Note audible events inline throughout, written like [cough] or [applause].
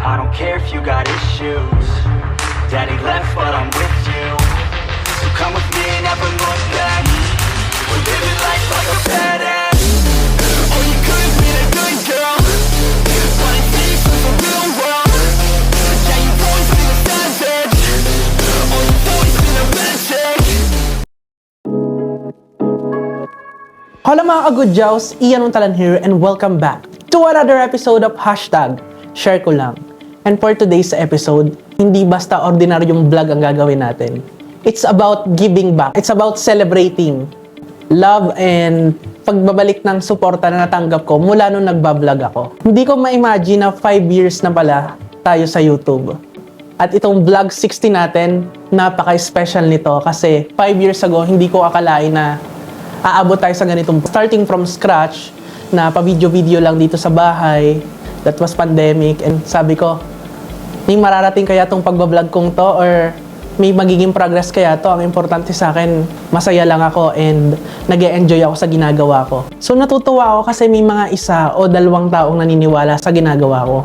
I don't care if you got issues. Daddy left, but I'm with you. So come with me and never look back. We're living life like a badass. Oh, you could have been a good girl. But instead you took the real world. Yeah, you've always been a savage. Oh, you've always been a. Hola mga ka-good Ian Untalan here and welcome back to another episode of Hashtag Share Ko Lang. And for today's episode, hindi basta ordinaryong vlog ang gagawin natin. It's about giving back. It's about celebrating love and pagbabalik ng suporta na natanggap ko mula nung nagbablog ako. Hindi ko ma-imagine na 5 years na pala tayo sa YouTube. At itong vlog 60 natin, napaka-special nito kasi 5 years ago, hindi ko akalain na aabot tayo sa ganitong starting from scratch na pa-video-video lang dito sa bahay. That was pandemic and sabi ko, may mararating kaya tong pagbablog kong to or may magiging progress kaya to. Ang importante sa akin, masaya lang ako and nag enjoy ako sa ginagawa ko. So natutuwa ako kasi may mga isa o dalawang taong naniniwala sa ginagawa ko.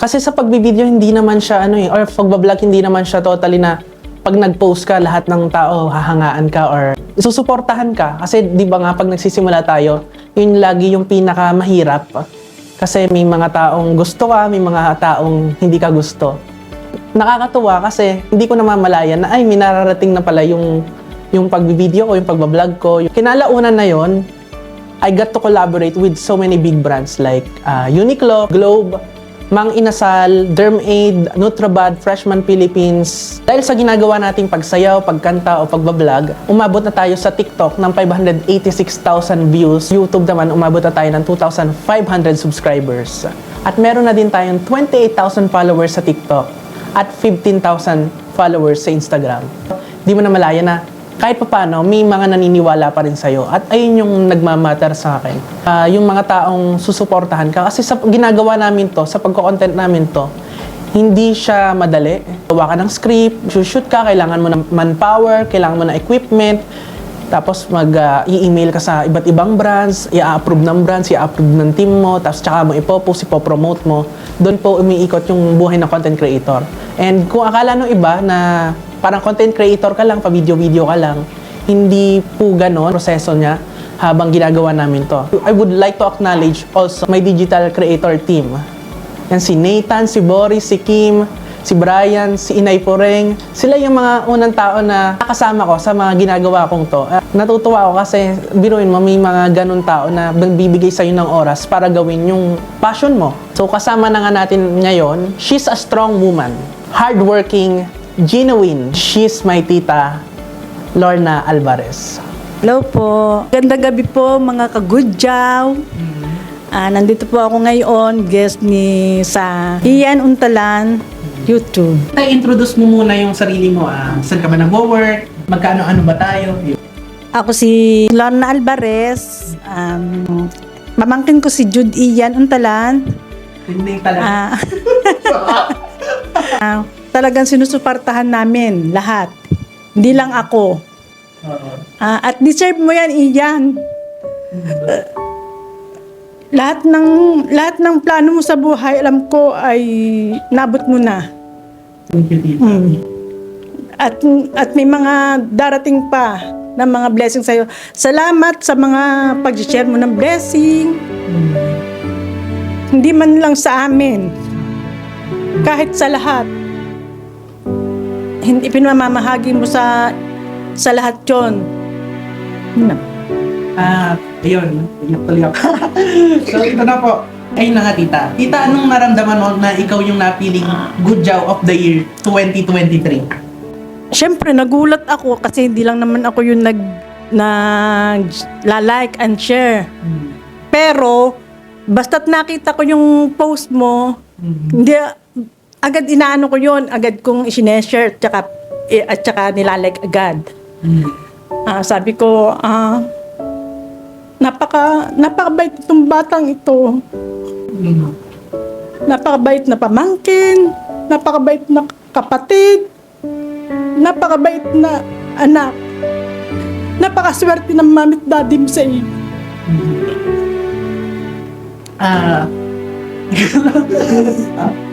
Kasi sa pagbibideo, hindi naman siya ano eh, or pagbablog, hindi naman siya totally na pag nag-post ka, lahat ng tao hahangaan ka or susuportahan ka. Kasi di ba nga, pag nagsisimula tayo, yun lagi yung pinaka mahirap. Kasi may mga taong gusto ka, may mga taong hindi ka gusto. Nakakatuwa kasi hindi ko namamalayan na ay may nararating na pala yung yung pagbibideo ko, yung pagbablog ko. Kinalaunan na yon, I got to collaborate with so many big brands like uh, Uniqlo, Globe, Mang Inasal, DermAid, Nutrabad, Freshman Philippines. Dahil sa ginagawa nating pagsayaw, pagkanta o pagbablog, umabot na tayo sa TikTok ng 586,000 views. YouTube naman, umabot na tayo ng 2,500 subscribers. At meron na din tayong 28,000 followers sa TikTok at 15,000 followers sa Instagram. Di mo na malaya na kahit papaano, may mga naniniwala pa rin sa'yo. At ayun yung nagmamatter sa akin. Ah, yung mga taong susuportahan ka. Kasi sa ginagawa namin to, sa pagko-content namin to, hindi siya madali. Gawa ka ng script, shoot ka, kailangan mo ng manpower, kailangan mo ng equipment, tapos mag-i-email ka sa iba't ibang brands, i-approve ng brands, i-approve ng team mo, tapos tsaka mo ipopost, ipopromote mo. Doon po umiikot yung buhay ng content creator. And kung akala nung iba na parang content creator ka lang, pa-video-video ka lang, hindi po ganon proseso niya habang ginagawa namin to. I would like to acknowledge also my digital creator team. Yan si Nathan, si Boris, si Kim, si Brian, si Inay Poreng. Sila yung mga unang tao na nakasama ko sa mga ginagawa kong to. Uh, natutuwa ako kasi biruin mo may mga ganun tao na nagbibigay sa'yo ng oras para gawin yung passion mo. So kasama na nga natin ngayon, she's a strong woman, hardworking, genuine. She's my tita, Lorna Alvarez. Hello po. Ganda gabi po mga kagudyaw. Ah, nandito po ako ngayon, guest ni sa Ian Untalan, YouTube. Tay, introduce mo muna yung sarili mo. Ah. Saan ka ba nag-work? Magkano-ano ba tayo? Ako si Lorna Alvarez. Um, mamangkin ko si Jude Ian Untalan. Hindi talaga. Ah, [laughs] ah, talagang sinusuportahan namin lahat. Hindi lang ako. Ah, at deserve mo yan, Ian. Uh, lahat ng lahat ng plano mo sa buhay, alam ko ay nabot mo na. Mm. At at may mga darating pa na mga blessing sa iyo. Salamat sa mga pag-share mo ng blessing. Hindi man lang sa amin. Kahit sa lahat. Hindi pinamamahagi mo sa sa lahat 'yon. Yun na. Ah, ayun. Iyak tuloy ako. [laughs] so, ito na po. Ayun na nga, tita. Tita, anong naramdaman mo na ikaw yung napiling Good Job of the Year 2023? Siyempre, nagulat ako kasi hindi lang naman ako yung nag, nag la-like and share. Pero, basta't nakita ko yung post mo, hindi, agad inaano ko yun, agad kong isineshare, tsaka, eh, at tsaka nilalike agad. Ah, sabi ko, ah, napaka, napakabait itong batang ito. Napakabait na pamangkin, napakabait na kapatid, napakabait na anak. Napakaswerte ng mamit daddy mo sa iyo. Ah, [laughs]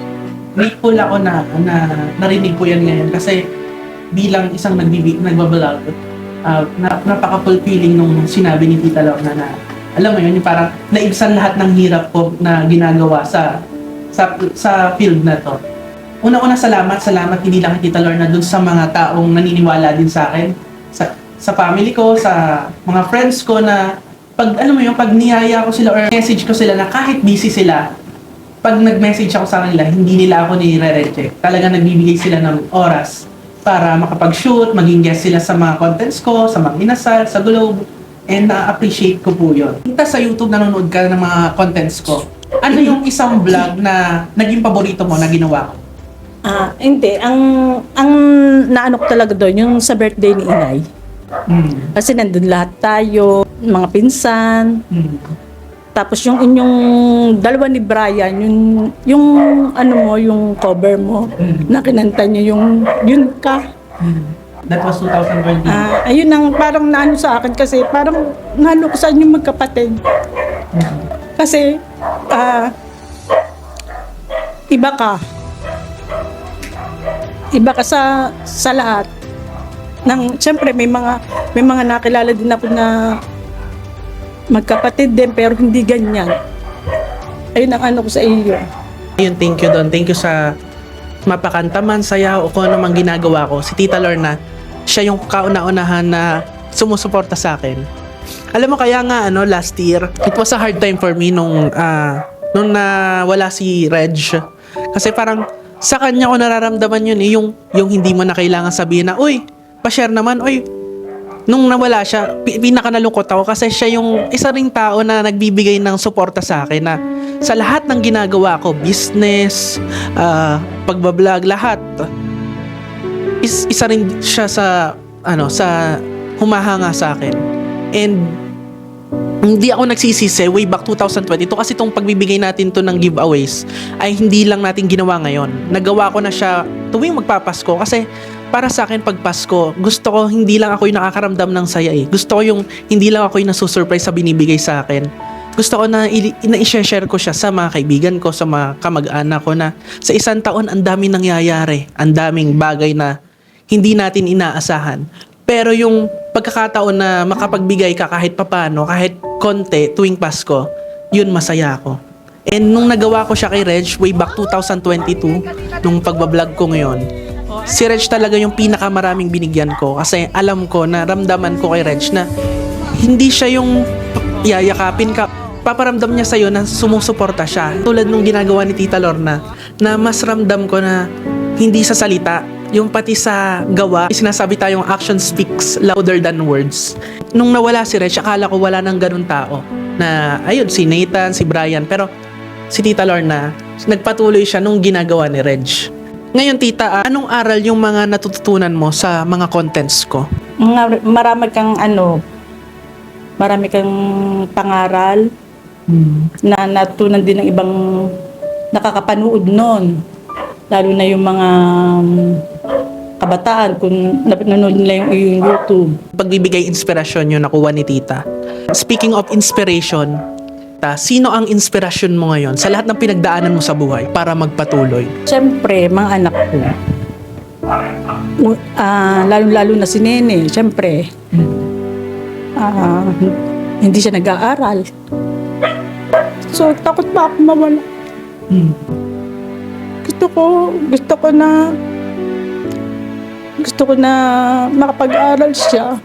grateful ako na, na narinig ko yan ngayon kasi bilang isang nagbibi, nagbablog, uh, na, napaka-fulfilling nung sinabi ni Tita Lorna na alam mo yun, yung parang naibsan lahat ng hirap ko na ginagawa sa sa, sa field na to. Una-una salamat, salamat hindi lang kay Tita Lorna dun sa mga taong naniniwala din sa akin, sa, sa family ko, sa mga friends ko na pag ano mo yung pag niyaya ko sila or message ko sila na kahit busy sila, pag nag-message ako sa kanila, hindi nila ako nire-reject. Talaga nagbibigay sila ng oras para makapag-shoot, maging guest sila sa mga contents ko, sa mga inasal, sa Globe. And na-appreciate ko po yun. Kita sa YouTube nanonood ka ng mga contents ko. Ano yung isang vlog na naging paborito mo na ginawa ko? Ah, hindi. Ang, ang naano ko talaga doon, yung sa birthday ni Inay. Hmm. Kasi nandun lahat tayo, mga pinsan. Hmm. Tapos yung inyong dalawa ni Brian, yung, yung ano mo, yung cover mo, Mm. na kinanta niyo yung, yun ka. Hmm. That was 2020. Ah, ayun ang parang naano sa akin kasi parang naano ko sa inyo magkapatid. Hmm. Kasi, ah, iba ka. Iba ka sa, sa lahat. Nang, siyempre, may mga, may mga nakilala din ako na magkapatid din, pero hindi ganyan. Ayun ang ano ko sa iyo. Ayun, thank you doon. Thank you sa mapakanta man, saya o kung ano mang ginagawa ko. Si Tita Lorna, siya yung kauna-unahan na sumusuporta sa akin. Alam mo kaya nga ano last year, it was a hard time for me nung ah, nung nawala si Reg. Kasi parang sa kanya ko nararamdaman yun eh, yung yung hindi mo na kailangan sabihin na, "Uy, pa-share naman, uy, nung nawala siya, pi- pinaka nalungkot ako kasi siya yung isa ring tao na nagbibigay ng suporta sa akin na sa lahat ng ginagawa ko, business, ah, pagbablog, lahat, is, isa rin siya sa, ano, sa humahanga sa akin. And, hindi ako nagsisisi way back 2022 kasi itong pagbibigay natin to ng giveaways ay hindi lang natin ginawa ngayon. Nagawa ko na siya tuwing magpapasko kasi para sa akin pag Pasko, gusto ko hindi lang ako yung nakakaramdam ng saya eh. Gusto ko yung hindi lang ako yung nasusurprise sa binibigay sa akin. Gusto ko na, i- na i-share ko siya sa mga kaibigan ko, sa mga kamag-anak ko na sa isang taon ang daming nangyayari, ang daming bagay na hindi natin inaasahan. Pero yung pagkakataon na makapagbigay ka kahit papano, kahit konti tuwing Pasko, yun masaya ako. And nung nagawa ko siya kay Reg way back 2022, nung pagbablog ko ngayon, si Reg talaga yung pinakamaraming binigyan ko kasi alam ko na ramdaman ko kay Reg na hindi siya yung yayakapin ka paparamdam niya sa'yo na sumusuporta siya. Tulad nung ginagawa ni Tita Lorna, na mas ramdam ko na hindi sa salita, yung pati sa gawa, sinasabi tayong action speaks louder than words. Nung nawala si Reg, akala ko wala nang ganun tao. Na, ayun, si Nathan, si Brian, pero si Tita Lorna, nagpatuloy siya nung ginagawa ni Reg. Ngayon, Tita, ah, anong aral yung mga natututunan mo sa mga contents ko? Mga, marami kang ano, marami kang pangaral na natutunan din ng ibang nakakapanood noon. Lalo na yung mga um, kabataan kung nanonood nila yung, yung YouTube. pagbibigay inspirasyon yung nakuha ni tita. Speaking of inspiration, ta, sino ang inspirasyon mo ngayon sa lahat ng pinagdaanan mo sa buhay para magpatuloy? Siyempre, mga anak ko. U- ah, lalo-lalo na si Nene, siyempre. ah, hindi siya nag-aaral. So, takot pa ako mawala. Gusto ko, gusto ko na, gusto ko na makapag-aral siya.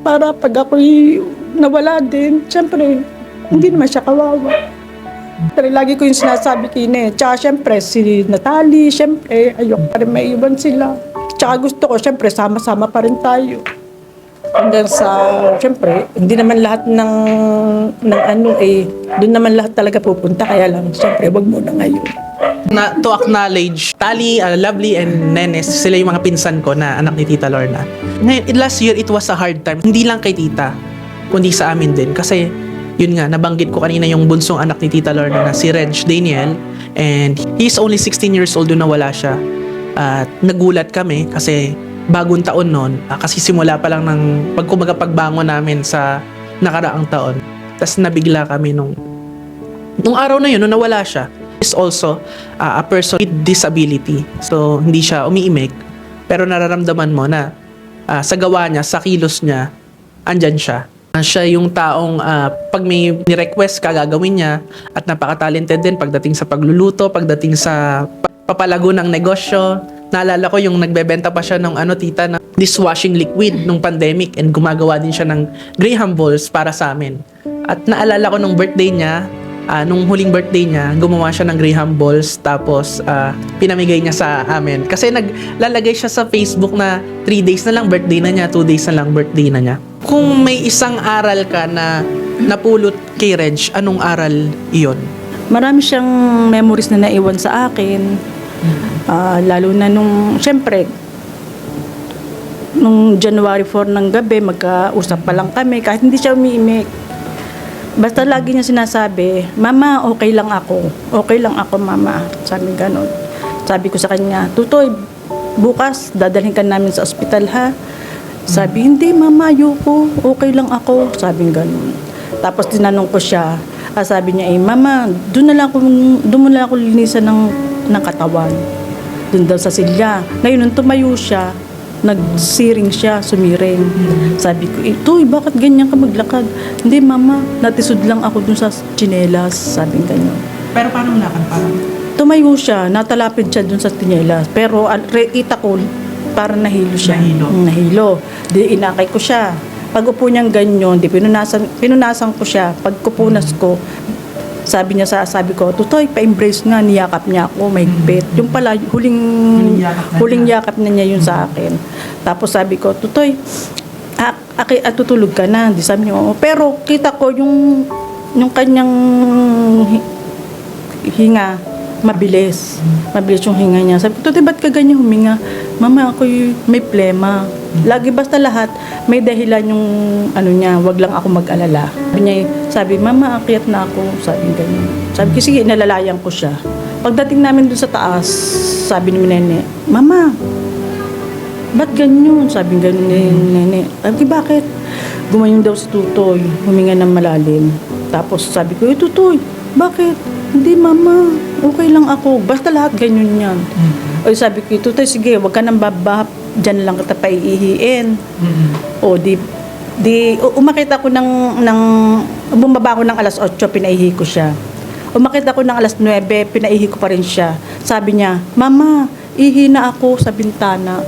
Para pag ako'y nawala din, siyempre, hindi naman siya kawawa. Pero lagi ko yung sinasabi kay Ine. Tsaka syempre, si Natalie, syempre, ayok pa rin maiwan sila. Tsaka gusto ko, syempre, sama-sama pa rin tayo. Hanggang sa, syempre, hindi naman lahat ng, ng ano eh, doon naman lahat talaga pupunta. Kaya lang, syempre, wag muna ngayon. Na, to acknowledge, Tali, uh, Lovely, and Nenes, sila yung mga pinsan ko na anak ni Tita Lorna. Ngayon, last year, it was a hard time. Hindi lang kay Tita, kundi sa amin din. Kasi, yun nga, nabanggit ko kanina yung bunsong anak ni Tita Lorna na si Reg Daniel. And he's only 16 years old nung nawala siya. At nagulat kami kasi bagong taon noon, ah, kasi simula pa lang ng pagkumaga namin sa nakaraang taon. Tapos nabigla kami nung nung araw na yun, nung nawala siya, is also uh, a person with disability. So, hindi siya umiimik, pero nararamdaman mo na ah, sa gawa niya, sa kilos niya, andyan siya. Ah, siya yung taong ah, pag may ni-request ka, gagawin niya at napaka-talented din pagdating sa pagluluto, pagdating sa pa- papalago ng negosyo. Naalala ko yung nagbebenta pa siya ng ano tita na dishwashing liquid nung pandemic and gumagawa din siya ng Graham balls para sa amin. At naalala ko nung birthday niya, ah, nung huling birthday niya, gumawa siya ng Graham balls tapos ah, pinamigay niya sa amin. Kasi naglalagay siya sa Facebook na 3 days na lang birthday na niya, 2 days na lang birthday na niya. Kung may isang aral ka na napulot kay Reg, anong aral iyon? Marami siyang memories na naiwan sa akin. Ah, lalo na nung, syempre, nung January 4 ng gabi, magkausap pa lang kami, kahit hindi siya umiimik. Basta lagi niya sinasabi, Mama, okay lang ako. Okay lang ako, Mama. Sabi ganon. Sabi ko sa kanya, Tutoy, bukas dadalhin ka namin sa ospital ha. Sabi, hindi Mama, ayoko. Okay lang ako. Sabi ganon. Tapos tinanong ko siya, ah, sabi niya, eh, Mama, doon na lang ako, doon na lang ako linisan ng, ng katawan. Doon daw sa silya. Ngayon, nung tumayo siya, nagsiring siya, sumiring. Sabi ko, eh, Tuy, bakit ganyan ka maglakad? Hindi, mama, natisod lang ako dun sa chinelas. Sabi ganyan. Pero paano lakad parang? Tumayo siya, natalapid siya dun sa chinelas. Pero al- re- kita ko, parang nahilo siya. Nahilo. Mm, nahilo. Di inakay ko siya. Pag upo niyang ganyan, di pinunasan, pinunasan ko siya. Pag kupunas ko, sabi niya sa sabi ko, Tutoy, pa-embrace nga, niyakap niya ako, may higpit. Yung pala, huling, Huling yakap na niya. yun sa akin. Tapos sabi ko, Tutoy, ah, aki, ah, tutulog ka na. Di sabi niya, oo. Pero kita ko yung, yung kanyang hi- hinga, mabilis. Mabilis yung hinga niya. Sabi ko, Tutoy, ba't ka ganyan huminga? Mama, ako may plema. Lagi basta lahat, may dahilan yung ano niya, wag lang ako mag-alala. Sabi niya, sabi, mama, akyat na ako. Sabi niya ganyan. Sabi ko, sige, nalalayan ko siya. Pagdating namin dun sa taas, sabi ni Nene, Mama, ba't ganyan? Sabi nga ni Nene. Sabi ko, bakit? Gumayon daw si Tutoy, huminga ng malalim. Tapos sabi ko, eh Tutoy, bakit? Hindi mama, okay lang ako. Basta lahat ganyan yan. O sabi ko, Tutoy, sige, wag ka nang babap. Diyan lang kita paiihiin. O di, di umakit ako ng, ng bumaba ako ng alas 8, pinaihi ko siya. Umakit ako ng alas 9, pinaihi ko pa rin siya. Sabi niya, Mama, ihi na ako sa bintana.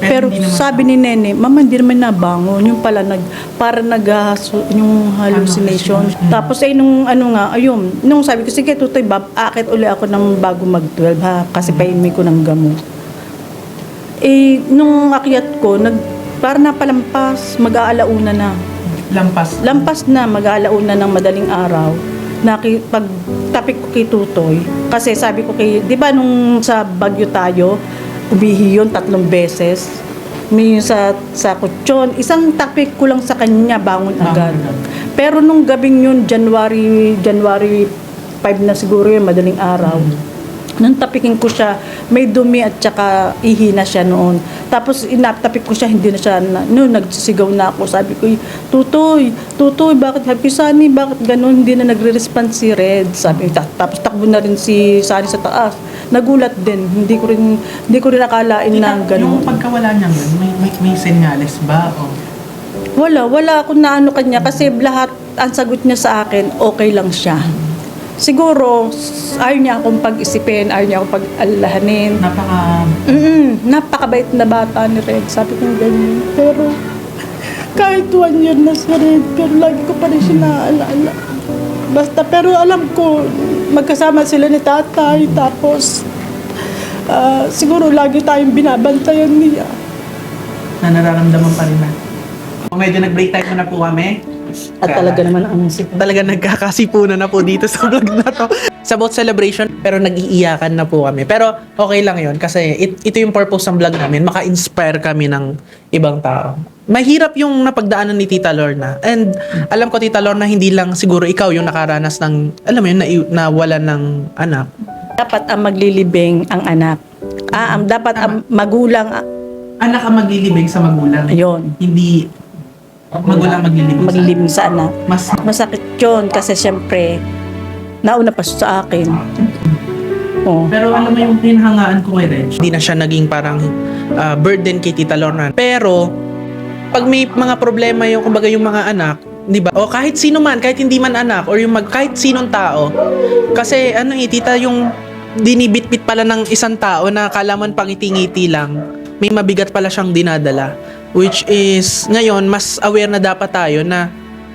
Pero Pero, sabi ni Nene, Mama, hindi naman nabangon. Yung pala, nag, para nag, yung hallucination. Tapos ay nung ano nga, ayun, nung sabi ko, sige, tutoy, bab, akit uli ako ng bago mag-12 ha, kasi painmi ko ng gamot. Eh, nung akyat ko, nag, para napalampas, mag-aalauna na. Lampas. Lampas na, mag-aalauna ng madaling araw. Naki, pag tapik ko kay Tutoy, kasi sabi ko kay, di ba nung sa Bagyo tayo, umihi yun tatlong beses. May sa, sa kutsyon, isang tapik ko lang sa kanya, bangon agad. Pero nung gabing yun, January, January 5 na siguro yun, madaling araw. Nung tapikin ko siya, may dumi at saka ihi na siya noon. Tapos inatapik ko siya, hindi na siya, na, noon nagsisigaw na ako. Sabi ko, Tutoy, Tutoy, bakit happy Sunny, bakit ganun, hindi na nagre-response si Red. Sabi, ta- tapos takbo na rin si Sunny sa taas. Nagulat din, hindi ko rin, hindi ko rin akalain na ganun. Yung pagkawala niya nun, may, may, may senyales ba? O? Wala, wala akong naano kanya kasi lahat ang sagot niya sa akin, okay lang siya. Siguro, ayaw niya akong pag-isipin, ayaw niya akong pag-alalahanin. Napaka... Mm, napakabait na bata ni Red. Sabi ko ganyan. Pero, kahit one year na si Red, pero lagi ko pa rin siya naaalala. Basta, pero alam ko, magkasama sila ni tatay, tapos, ah, siguro lagi tayong binabantayan niya. na nararamdaman pa rin na. Medyo nag-break time muna po kami. At talaga naman ang sip. Talaga nagkakasipunan na po dito sa vlog na to. Sa boat celebration, pero nag-iiyakan na po kami. Pero okay lang yon kasi it- ito yung purpose ng vlog namin, maka-inspire kami ng ibang tao. Mahirap yung napagdaanan ni Tita Lorna. And alam ko, Tita Lorna, hindi lang siguro ikaw yung nakaranas ng, alam mo yun, na, na wala ng anak. Dapat ang maglilibing ang anak. Ah, ang dapat ang magulang ah, Anak ang maglilibing sa magulang. Ayun. Hindi magulang maglilibing maglilibing sa anak. Mas Masakit yun kasi siyempre nauna pa siya sa akin. Oo. Pero alam mo yung hinahangaan ko kay Reg, hindi na siya naging parang ah, burden kay Tita Lorna. Pero, pag may mga problema yung, kumbaga yung mga anak, di ba? O kahit sino man, kahit hindi man anak, or yung mag, kahit sinong tao. Kasi ano eh, tita, yung dinibit-bit pala ng isang tao na kalaman pang ngiti lang, may mabigat pala siyang dinadala. Which is, ngayon, mas aware na dapat tayo na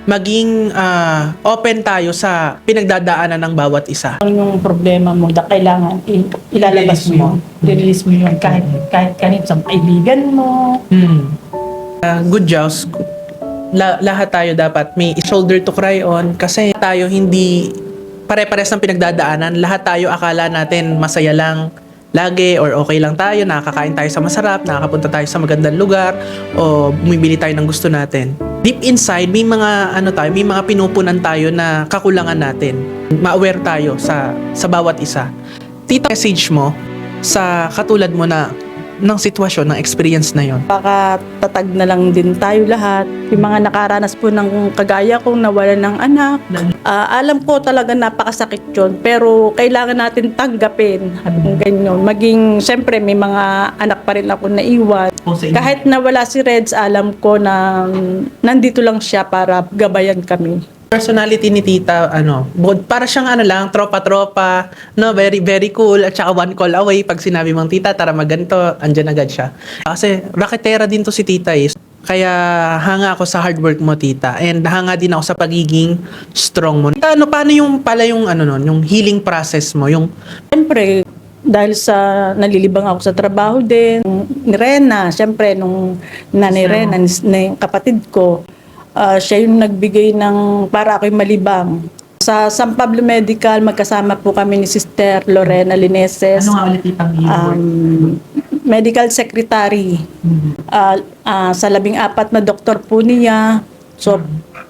maging ah, open tayo sa pinagdadaanan ng bawat isa. Kung yung problema mo, da kailangan i- ilalabas I-release mo mo yun. I-release mo yun kahit, kahit kanit sa kaibigan mo. Hmm. Uh, good Jaws, la- lahat tayo dapat may shoulder to cry on kasi tayo hindi pare-pares ng pinagdadaanan. Lahat tayo akala natin masaya lang lagi or okay lang tayo, nakakain tayo sa masarap, nakakapunta tayo sa magandang lugar o bumibili tayo ng gusto natin. Deep inside, may mga ano tayo, may mga pinupunan tayo na kakulangan natin. Ma-aware tayo sa sa bawat isa. Tita, message mo sa katulad mo na ng sitwasyon, ng experience na yon. Baka tatag na lang din tayo lahat. Yung mga nakaranas po ng kagaya kong nawala ng anak. Ah, alam ko talaga napakasakit yun. Pero kailangan natin tanggapin. At kung ganyan. Maging, siyempre may mga anak pa rin ako na iwan. Kahit nawala si Reds, alam ko na mm, nandito lang siya para gabayan kami. Personality ni tita, ano, bod, para siyang ano lang, tropa-tropa, no, very, very cool, at saka one call away, pag sinabi mong tita, tara maganto, andyan agad siya. Kasi, raketera din to si tita is. Kaya hanga ako sa hard work mo, tita. And hanga din ako sa pagiging strong mo. Tita, ano, paano yung pala yung, ano nun, yung healing process mo? Yung, Siyempre, dahil sa nalilibang ako sa trabaho din, ni Rena, siyempre nung nanay Rena, ni, ni kapatid ko, ah, siya yung nagbigay ng para ako'y malibang. Sa San Pablo Medical, magkasama po kami ni Sister Lorena Lineses, ano nga ulit work? um, medical secretary. Ah, ah, sa labing apat na doktor po niya. So,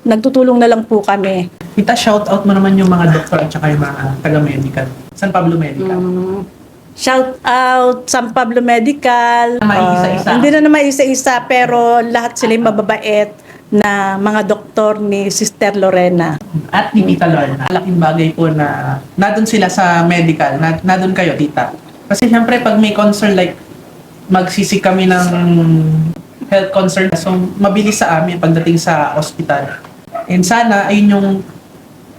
nagtutulong na lang po kami. Tita, shout out mo naman yung mga doktor at saka yung mga taga-medical. San Pablo Medical. Mm, shout out San Pablo Medical. Maiisa-isa. Ah, hindi na naman isa-isa pero lahat sila yung mababait na mga doktor ni Sister Lorena. at ni Tita Lorna. Malaking bagay po na nadun sila sa medical, na, nadun kayo, Tita. Kasi syempre, pag may concern like magsisik kami ng health concern, so mabilis sa amin pagdating sa hospital. And sana, ayun yung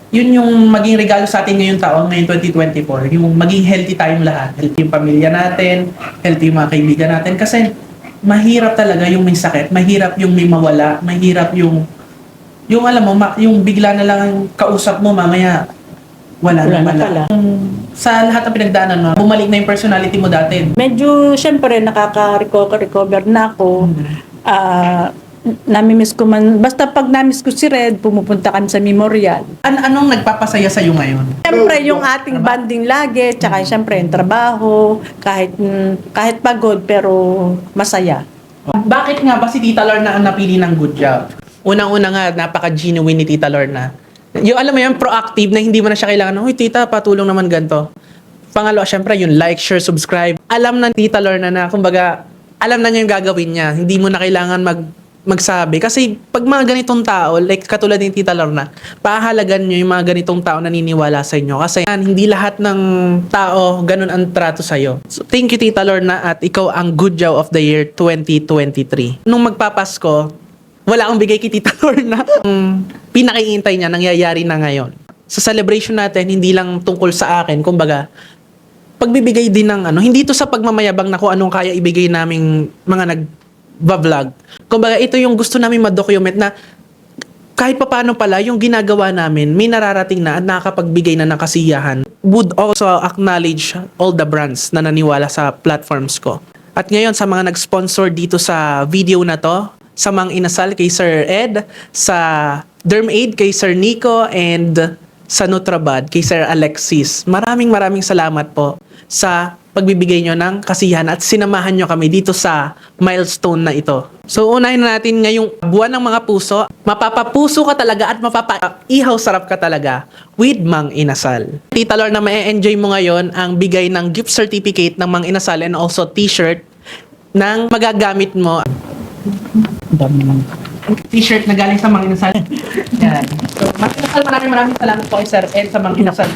yun yung maging regalo sa atin ngayong taon, ngayong 2024. Yung maging healthy tayong lahat. Healthy yung pamilya natin, healthy yung mga kaibigan natin. Kasi mahirap talaga yung may sakit, mahirap yung may mawala, mahirap yung yung alam mo, ma- yung bigla na lang ang kausap mo, mamaya wala, Wala na pala. Sa lahat ng pinagdaanan mo, bumalik na yung personality mo dati. Medyo, syempre, nakaka-recover na ako. Mm-hmm. Ah, namimiss ko man. Basta pag namiss ko si Red, pumupunta kami sa memorial. An anong nagpapasaya sa'yo ngayon? Siyempre, yung ating banding lagi, tsaka siyempre yung trabaho, kahit, mm, kahit pagod, pero masaya. Bakit nga ba si Tita Lorna ang napili ng good job? Unang-una nga, napaka-genuine ni Tita Lorna. Yung alam mo yun, proactive na hindi mo na siya kailangan, Uy, tita, patulong naman ganito. Pangalawa, syempre, yung like, share, subscribe. Alam na ni Tita Lorna na, kumbaga, alam na niya yung gagawin niya. Hindi mo na kailangan mag magsabi. Kasi pag mga ganitong tao, like katulad ni Tita Lorna, pahalagan nyo yung mga ganitong tao na naniniwala sa inyo. Kasi yan, hindi lahat ng tao ganun ang trato sa'yo. So, thank you Tita Lorna at ikaw ang good job of the year 2023. Nung magpapasko, wala akong bigay kay Tita [laughs] Lorna. Ang pinakaiintay niya, nangyayari na ngayon. Sa celebration natin, hindi lang tungkol sa akin, kumbaga, pagbibigay din ng ano, hindi ito sa pagmamayabang na kung anong kaya ibigay naming mga nag-vlog. Kumbaga, ito yung gusto namin ma-document na kahit papaano pala, yung ginagawa namin, may nararating na at nakakapagbigay na ng kasiyahan. Would also acknowledge all the brands na naniwala sa platforms ko. At ngayon, sa mga nag-sponsor dito sa video na to, sa mga inasal kay Sir Ed, sa DermAid kay Sir Nico, and sa Nutrabad kay Sir Alexis. Maraming maraming salamat po sa pagbibigay nyo ng kasiyahan at sinamahan nyo kami dito sa milestone na ito. So unahin na natin ngayong buwan ng mga puso. Mapapapuso ka talaga at mapapa-ihaw sarap ka talaga with Mang Inasal. Tita Lor na ma-enjoy mo ngayon ang bigay ng gift certificate ng Mang Inasal and also t-shirt ng magagamit mo. Dami naman. T-shirt na galing sa mga inasal. [laughs] Yan. So, maraming maraming maraming salamat po Sir and sa mga inasal.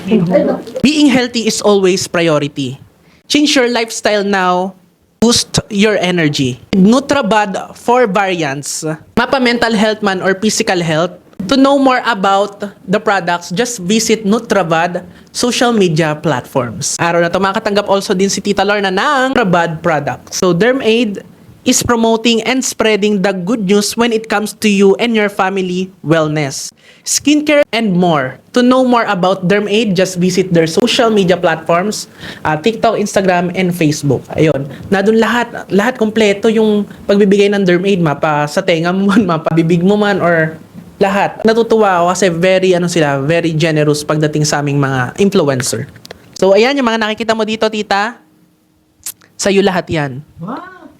Being healthy is always priority. Change your lifestyle now. Boost your energy. Nutrabad for variants. Mapa mental health man or physical health. To know more about the products, just visit Nutrabad social media platforms. Araw na to makatanggap also din si Tita Lorna ng Nutrabad products. So DermAid is promoting and spreading the good news when it comes to you and your family wellness, skincare, and more. To know more about DermAid, just visit their social media platforms, uh, TikTok, Instagram, and Facebook. Ayun. Na doon lahat, lahat kompleto yung pagbibigay ng DermAid, mapa sa tenga mo man, mapa bibig mo man, or lahat. Natutuwa ako kasi very, ano sila, very generous pagdating sa aming mga influencer. So, ayan yung mga nakikita mo dito, tita. Sa'yo lahat yan.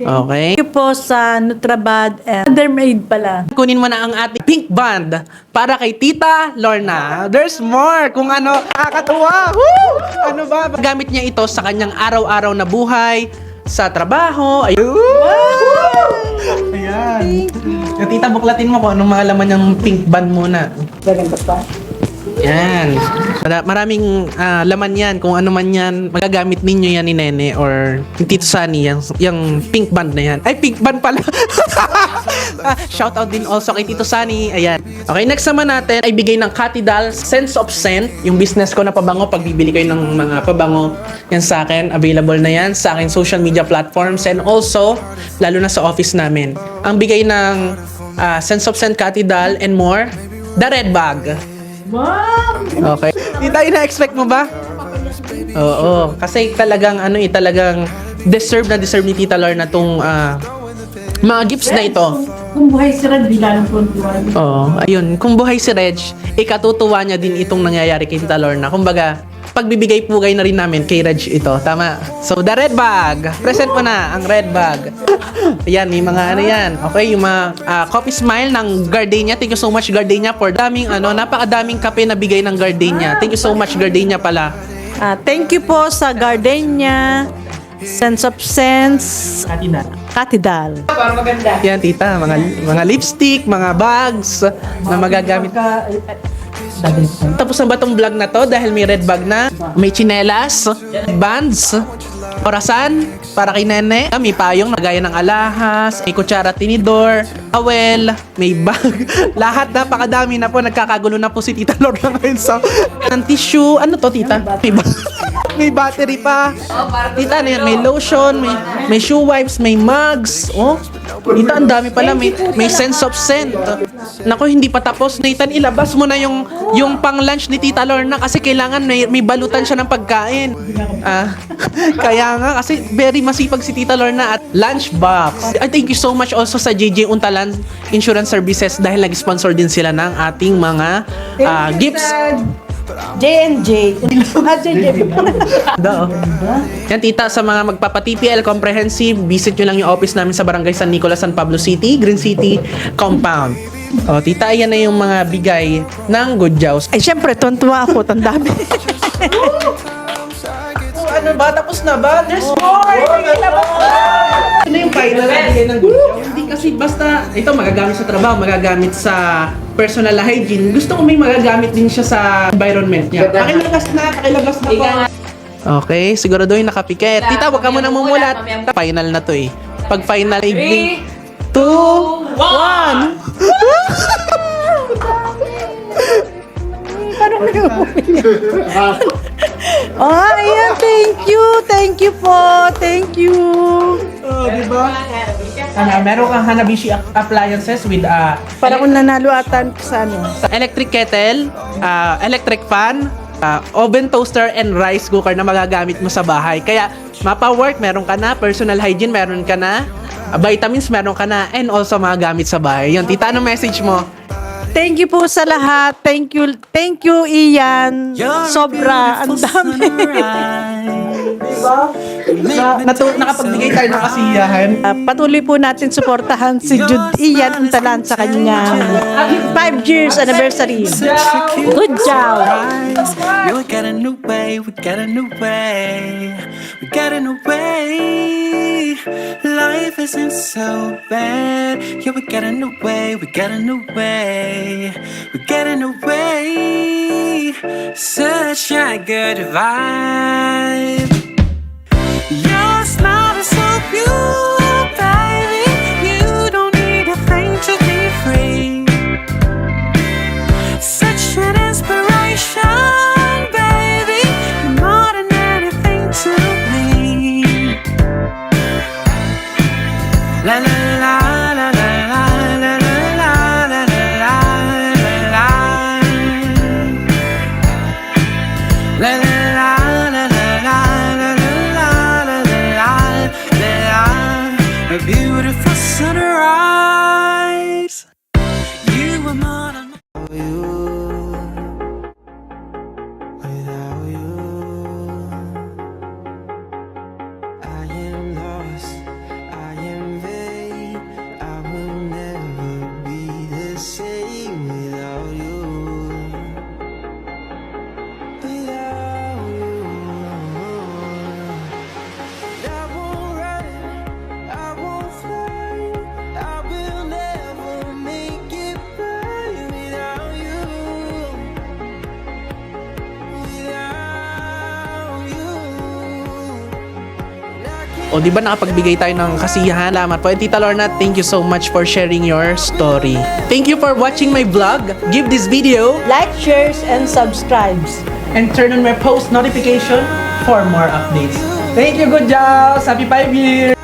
Okay. Thank you po sa Nutrabad and Dermaid pala. Kunin mo na ang ating pink band para kay Tita Lorna. There's more kung ano. Nakakatuwa. Woo! Ano ba? Gamit niya ito sa kanyang araw-araw na buhay, sa trabaho. Ayun. Ayan. Yung tita, buklatin mo kung anong mga laman pink band muna. Gaganda pa. Yan. Mara- Maraming ah, laman yan. Kung ano man yan, magagamit ninyo yan ni Nene or ni Tito Sunny, yung, yung pink band na yan. Ay, pink band pala. [laughs] Ah, shout out din also kay Tito Sunny. Ayan. Okay, next naman natin ay bigay ng Catidal Sense of Scent. Yung business ko na pabango, pag bibili kayo ng mga pabango, yan sa akin. Available na yan sa aking social media platforms and also, lalo na sa office namin. Ang bigay ng ah, Sense of Scent Catidal and more, the red bag. Okay. Tita, ina-expect mo ba? Oo, kasi talagang ano eh, talagang deserve na deserve ni Tita Lorna tong ah, mga gifts na ito. Kung buhay si Rad, lalong puntuan. Oo, ayun. Kung buhay si Reg, ikatutuwa niya din itong nangyayari kay Tita Lorna. Kumbaga, pagbibigay pugay na rin namin kay Reg ito. Tama. So, the red bag. Present mo na ang red bag. [laughs] Ayan, may mga ano yan. Okay, yung mga ah, coffee smile ng Gardenia. Thank you so much, Gardenia, for daming, ano, napakadaming kape na bigay ng Gardenia. Thank you so much, Gardenia pala. Ah, thank you po sa Gardenia, Sense of Sense, Catidal. Yan, tita. Mga, mga lipstick, mga bags na magagamit. Tapos na ba tong vlog na to? Dahil may red bag na, may chinelas, bands, orasan, para kay nene, may payong na gaya ng alahas, may kutsara tinidor, awel, may bag. [laughs] Lahat napakadami na po. Nagkakagulo na po si Tita Lorna ngayon sa ng tissue. Ano to, tita? May, ba- [laughs] may battery pa. Tita, ano yan? May lotion, may, may shoe wipes, may mugs. Oh, Tita, ang dami pala. May, may sense of scent. Nako, hindi pa tapos. Nathan, ilabas mo na yung, yung pang lunch ni Tita Lorna kasi kailangan may, may balutan siya ng pagkain. Ah, [laughs] kaya nga, kasi very masipag si Tita Lorna at lunch box. I thank you so much also sa JJ Untalan Insurance Services dahil nag-sponsor din sila ng ating mga ah, gifts. J&J. Ah, J&J. Do. Yan tita, sa mga magpapa-TPL comprehensive, visit nyo lang yung office namin sa Barangay San Nicolas, San Pablo City, Green City Compound. O, tita, ayan na yung mga bigay ng Good Jaws. Ay, syempre, tuwan-tuwa ako. Tandami. [laughs] ano ba? Tapos na ba? There's more! Ano yung final na bigay ng Jaws? Hindi kasi basta, ito magagamit sa trabaho, magagamit sa personal hygiene. Gusto ko may magagamit din siya sa environment niya. Pakilabas na, pakilabas na po. Okay, siguraduhin nakapikit. Tita, wag ka muna mumulat. Final na to eh. Pag final, ay 3, 2, 1! Oh, ayan. Thank you. Thank you po. Thank you. Oh, di ba? Ano, meron kang Hanabishi appliances with uh, Para kung nanalo atan sa ano. electric kettle, uh, electric fan, uh, oven toaster, and rice cooker na magagamit mo sa bahay. Kaya, mapa-work, meron ka na, personal hygiene, meron ka na, uh, vitamins, meron ka na, and also mga gamit sa bahay. Yun, tita, anong message mo? Thank you po sa lahat. Thank you. Thank you, Ian. Sobra. Ang dami. Diba? Na, natu- nakapagbigay tayo ng kasiyahan. Uh, patuloy po natin suportahan si Jude Ian Talan sa kanya 5 years anniversary. Good job! We got a new way, we got a new way, we got a new way. Life isn't so bad. Yeah, we got a new way, we got a new way, we got a new way. Such a good vibe. smile is so beautiful. O di ba nakapagbigay tayo ng kasiyahan lamang po. And Tita Lorna, thank you so much for sharing your story. Thank you for watching my vlog. Give this video Like, shares, and subscribes. and turn on my post notification for more updates. Thank you, good jobs! Happy 5 years!